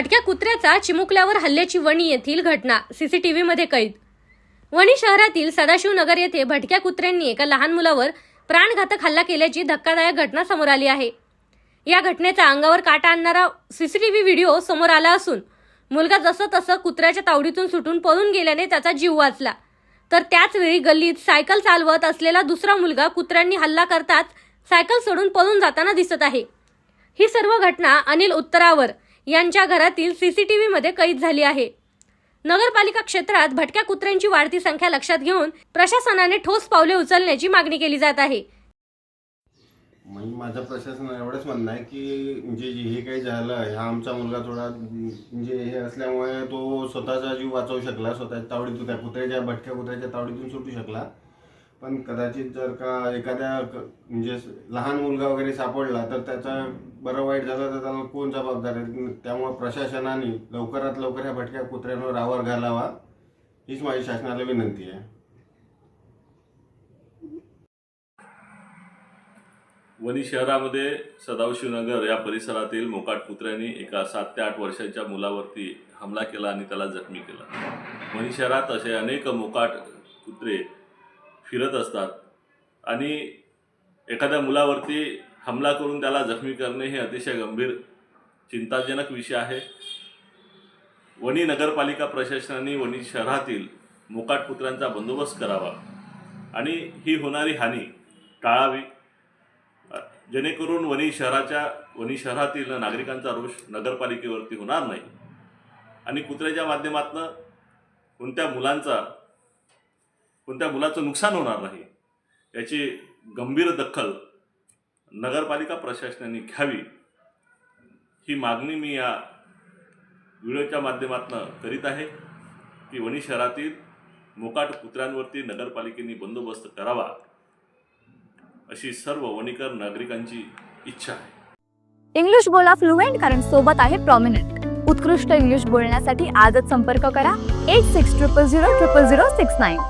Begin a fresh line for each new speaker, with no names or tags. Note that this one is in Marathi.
भटक्या कुत्र्याचा चिमुकल्यावर हल्ल्याची वणी येथील घटना. सीसीटीव्ही मध्ये कैद. वणी शहरातील सदाशिवनगर येथे भटक्या कुत्र्यांनी एका लहान मुलावर प्राणघातक हल्ला केल्याची धक्कादायक घटना समोर आली आहे. या घटनेचा अंगावर काटा आणणारा सीसीटीव्ही व्हिडिओ समोर आला असून मुलगा जसं तसं कुत्र्याच्या तावडीतून सुटून पळून गेल्याने त्याचा जीव वाचला. तर त्याचवेळी गल्लीत सायकल चालवत असलेला दुसरा मुलगा कुत्र्यांनी हल्ला करताच सायकल सोडून पळून जाताना दिसत आहे. ही सर्व घटना अनिल उत्तरावर. यांच्या घरातील सीसीटीव्ही मध्ये कैद झाली आहे. नगरपालिका क्षेत्रात भटक्या कुत्र्यांची वाढती संख्या लक्षात घेऊन प्रशासनाने ठोस पावले उचलण्याची मागणी केली जात आहे.
म्हणजे माझं प्रशासन एवढंच म्हणणं आहे की म्हणजे जे हे काही झालं हा आमचा मुलगा थोडा म्हणजे हे असल्यामुळे तो स्वतःचा जीव वाचवू शकला स्वतःच्या तावडीतून त्या कुत्र्याच्या भटक्या कुत्र्याच्या तावडीतून सुटू शकला. पण कदाचित जर का एखाद्या म्हणजे लहान मुलगा वगैरे सापडला तर त्याचा बरं वाईट झालं तर त्याला कोण जबाबदार आहे? त्यामुळे प्रशासनाने लवकरात लवकर ह्या भटक्या कुत्र्यांवर आवर घालावा हीच माझी शासनाला विनंती आहे.
वणी शहरामध्ये सदाशिवनगर या परिसरातील मोकाट कुत्र्यांनी एका सात ते आठ वर्षाच्या मुलावरती हमला केला आणि त्याला जखमी केला. वणी शहरात असे अनेक मोकाट कुत्रे फिरत असतात. आणि एखाद्या मुलावरती हमला करून त्याला जखमी करणे हे अतिशय गंभीर चिंताजनक विषय आहे. वणी नगरपालिका प्रशासनाने वणी शहरातील मोकाट कुत्र्यांचा बंदोबस्त करावा. आणि ही होणारी हानी टाळावी. जेणेकरून वणी शहराच्या वणी शहरातील नागरिकांचा रोष नगरपालिकेवरती होणार नाही. आणि कुत्र्याच्या माध्यमातून कोणत्या मुलांचा कोणत्या मुलाचं नुकसान होणार नाही याची गंभीर दखल नगरपालिका प्रशासनाने घ्यावी. ही मागणी मी या व्हिडिओच्या माध्यमातून करीत आहे की वणी शहरातील मोकाट कुत्र्यांवरती नगरपालिकेने बंदोबस्त करावा अशी सर्व वणीकर नागरिकांची इच्छा आहे.
इंग्लिश बोला फ्लुएंट कारण सोबत आहे प्रॉमिनंट उत्कृष्ट इंग्लिश बोलण्यासाठी आजच संपर्क करा. Eight six triple zero triple zero six nine